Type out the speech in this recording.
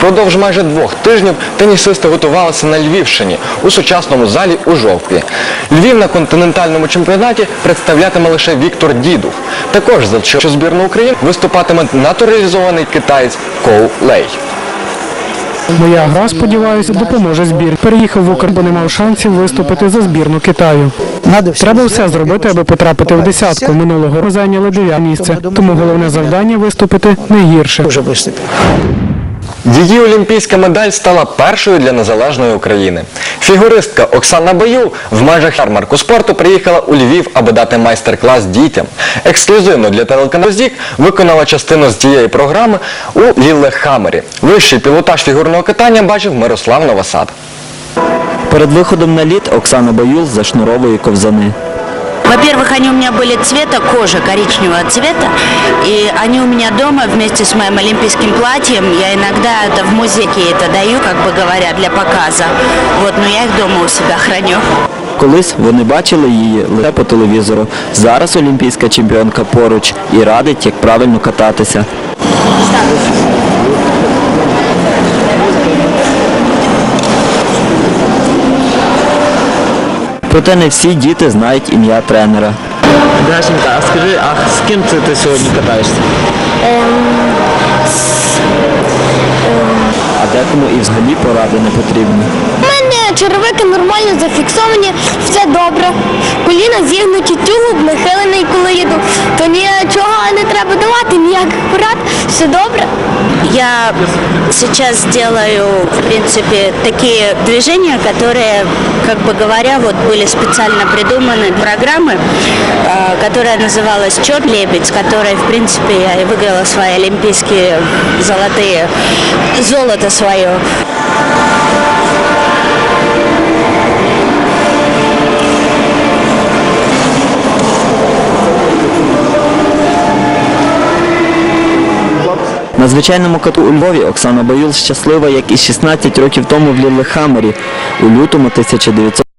Впродовж майже двох тижнів тенісисти готувалися на Львівщині у сучасному залі у жовтні. Львів на континентальному чемпіонаті представлятиме лише Віктор Дідух. Також за що збірну України виступатиме натуралізований китаєць Коу Лей. Моя гра, сподіваюся, допоможе збір. Переїхав в Україну, бо не мав шансів виступити за збірну Китаю. Треба все зробити, аби потрапити в десятку. Минулого зайняли дев'яте місце, тому головне завдання виступити не гірше. уже виступив. Її олімпійська медаль стала першою для незалежної України. Фігуристка Оксана Баюл в межах ярмарку спорту приїхала у Львів, аби дати майстер-клас дітям. Ексклюзивно для телеканалу ЗІК виконала частину з цієї програми у Ліллехаммері. Вищий пілотаж фігурного катання бачив Мирослав Новосад. Перед виходом на лід Оксана Баюл зашнуровує ковзани. Во-первых, они у меня были цвета кожи, коричневого цвета, и они у меня дома вместе с моим олимпийским платьем. Я иногда это в музейке это даю, как бы говоря, для показа. Вот, но я их дома у себя храню. Колись вони бачили її лише по телевізору. Зараз олімпійська чемпіонка поруч і радить, як правильно кататися. Проте не всі діти знають ім'я тренера. Дашенька, а скажи, а з ким це ти сьогодні катаєшся? А декому і взагалі поради не потрібні. У мене черевики нормально зафіксовані, все добре. Коліна зігнуті, тюлуб нахилений, коли їду. То нічого не треба давати, ніяких порад, все добре. Я сейчас делаю, в принципе, такие движения, которые, как бы говоря, вот были специально придуманы программы, э, которая называлась «Чет лебедь», с которой, в принципе, я и выиграла свои олимпийские золотые, золото свое. На звичайному кату у Львові Оксана Баюл щаслива, як і 16 років тому в Ліллехаммері у лютому 1900